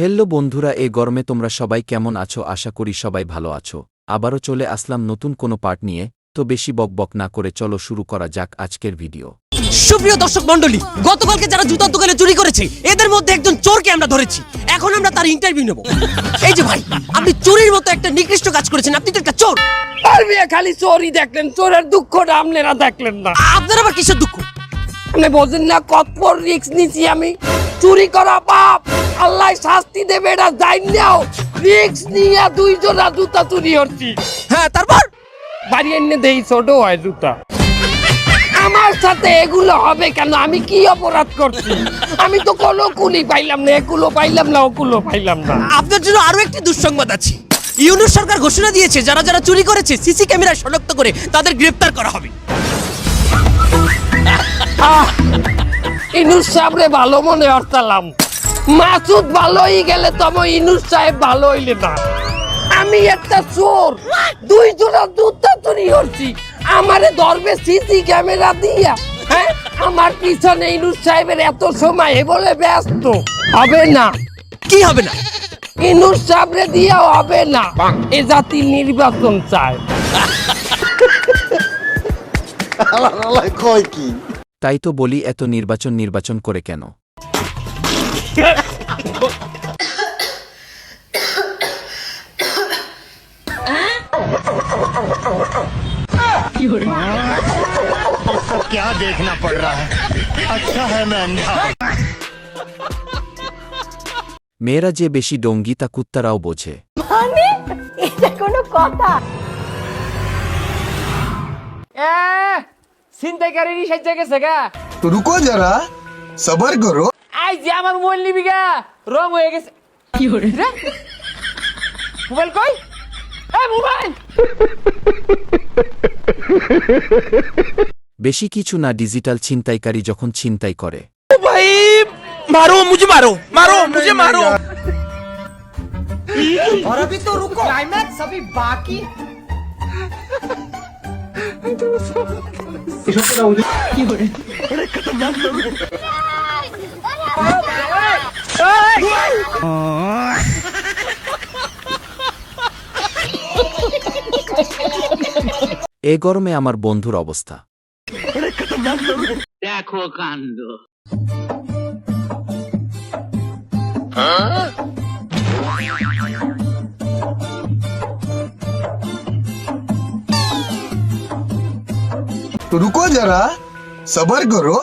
Hello বন্ধুরা এ গরমে তোমরা সবাই কেমন আছো? আশা করি সবাই ভালো আছো। আবারও চলে আসলাম নতুন কোনো পার্ট নিয়ে তো বেশি বকবক না করে চলো শুরু করা যাক আজকের ভিডিও। সুপ্রিয় দর্শক মন্ডলী গতকালকে যারা জুতার দোকানে চুরি করেছে এদের মধ্যে একজন চোরকে আমরা ধরেছি। এখন আমরা তার ইন্টারভিউ নেব। এই যে ভাই আপনি চুরির মতো একটা নিকৃষ্ট কাজ করেছেন আপনি তো একটা চোর। আর মিয়া খালি চোরই দেখলেন চোরের দুঃখটা আপনারা দেখলেন না। আপনার আবার কিসের দুঃখ? আপনি বোঝেন না কত রিক্স নিছি আমি। চুরি করা পাপ। আল্লাহ শাস্তি দেবে এটা নাও। রিক্স নিয়ে দুইজনা জুতা চুরি হচ্ছি হ্যাঁ তারপর? বাড়ি এনে দেই ছোট হয় জুতা। আমার সাথে এগুলো হবে কেন? আমি কি অপরাধ করছি? আমি তো কোনো কুলি পাইলাম না এগুলো পাইলাম না ওগুলো পাইলাম না। আপনার জন্য আরও একটি দুঃসংবাদ আছে। ইউনুস সরকার ঘোষণা দিয়েছে যারা যারা চুরি করেছে সিসি ক্যামেরায় শনাক্ত করে তাদের গ্রেফতার করা হবে। ইনুস সাহেবরে ভালো মনে হরতালাম। মাসুদ ভালোই গেলে তবে ইনুস সাহেব ভালো হইলে না। আমি একটা চোর দুই জোড়া দুধটা চুরি করছি। আমারে ধরবে সিসি ক্যামেরা দিয়া। হ্যাঁ? আমার পিছনে ইনুস সাহেবের এত সময় এ বলে ব্যস্ত। হবে না। কি হবে না? ইনুস সাহেবরে দিয়া হবে না। এ জাতি নির্বাচন চায়। কয় কি? তাই তো বলি এত নির্বাচন নির্বাচন করে কেন सब क्या देखना पड़ रहा है अच्छा है मैं अंधा हूं। মেয়েরা যে বেশি ডঙ্গি তা কুত্তারাও বোঝে মানে এটা কোনো কথা চিন্তাকারী সাজ্জা গেছে গা तो रुको जरा सबर करो আই যে আমার মোবাইল নিবি গা রং হয়ে গেছে কি হরে মোবাইল কই এ মোবাইল বেশি কিছু না ডিজিটাল ছিনতাইকারী যখন ছিনতাই করে মারো মুঝে মারো মারো মুঝে মারো এ গরমে আমার বন্ধুর অবস্থা। দেখো কাণ্ড। तो रुको जरा सबर करो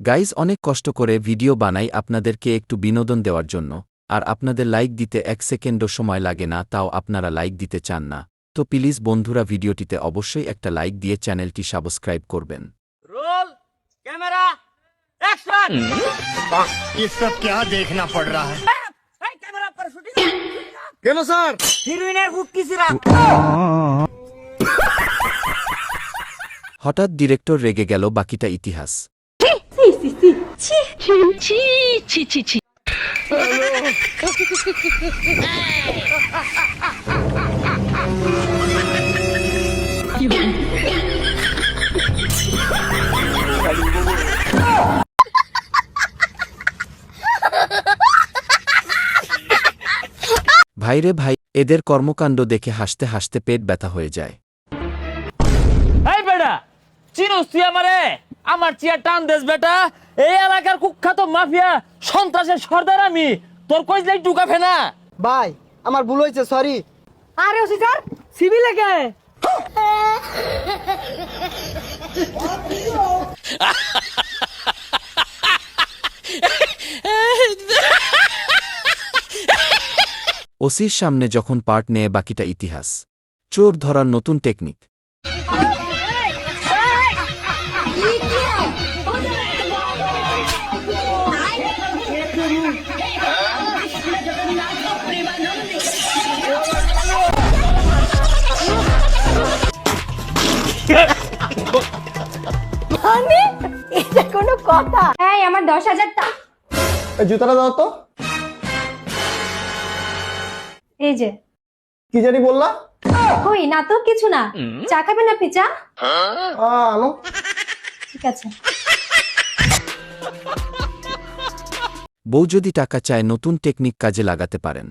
গাইজ অনেক কষ্ট করে ভিডিও বানাই আপনাদেরকে একটু বিনোদন দেওয়ার জন্য আর আপনাদের লাইক দিতে এক সেকেন্ডও সময় লাগে না তাও আপনারা লাইক দিতে চান না তো প্লিজ বন্ধুরা ভিডিওটিতে অবশ্যই একটা লাইক দিয়ে চ্যানেলটি সাবস্ক্রাইব করবেন রোল ক্যামেরা অ্যাকশন ये सब क्या देखना पड़ रहा है এই ক্যামেরা পর শুটিং केनो सर হিরোইনের বুক কিসিরা হঠাৎ ডিরেক্টর রেগে গেল বাকিটা ইতিহাস ভাইরে ভাই এদের কর্মকাণ্ড দেখে হাসতে হাসতে পেট ব্যথা হয়ে যায়। এই বেটা চিনুস তুই আমারে? আমার চেয়ার টান দেস বেটা। এই এলাকার কুখ্যাত মাফিয়া সন্ত্রাসের সর্দার আমি। তোর কইস লাইক ঢুকা ফেনা? ভাই আমার ভুল হয়েছে সরি আরে ওসি স্যার সিভিলে কে? ওসির সামনে যখন পার্ট নেয় বাকিটা ইতিহাস। চোর ধরার নতুন টেকনিক। মানে এটা কোনো কথা। এই আমার দশ হাজার টাকা জুতাটা দাও তো। এই যে। কি জানি বললা? কই না তো কিছু না। চা খাবেন আপনি চা আনো। ঠিক আছে। বউ যদি টাকা চায় নতুন টেকনিক কাজে লাগাতে পারেন।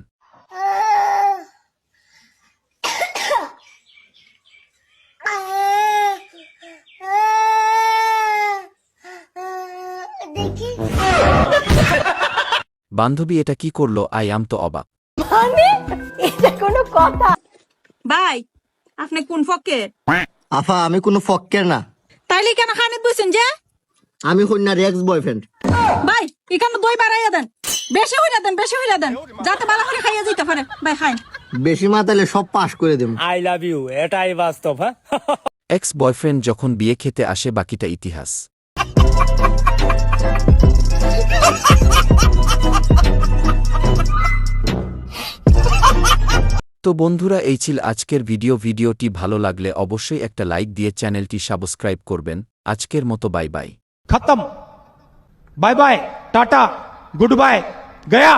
বান্ধবী এটা কি করল? আই আম তো অবাক। মানে কোনো কথা। ভাই আপনি কোন ফকের? আফা আমি কোনো ফক্কের না। তাইলে কেন খানিত বসেন যে? আমি কন্যার এক্স বয়ফ্রেন্ড। ভাই এখানে দই বাড়াইয়া দেন। বেশি হইরা দেন বেশি হইরা দেন। যাতে ভালো করে খাইয়া যেতে পারে। ভাই খাই বেশি মাতালে সব পাস করে দেব। আই লাভ ইউ এটাই বাস্তব হ্যাঁ? এক্স বয়ফ্রেন্ড যখন বিয়ে খেতে আসে বাকিটা ইতিহাস। তো বন্ধুরা, এই ছিল আজকের ভিডিও। ভিডিওটি ভালো লাগলে অবশ্যই একটা লাইক দিয়ে চ্যানেলটি সাবস্ক্রাইব করবেন। আজকের মতো বাই বাই। খতম। Bye bye, tata, good bye, Gaya.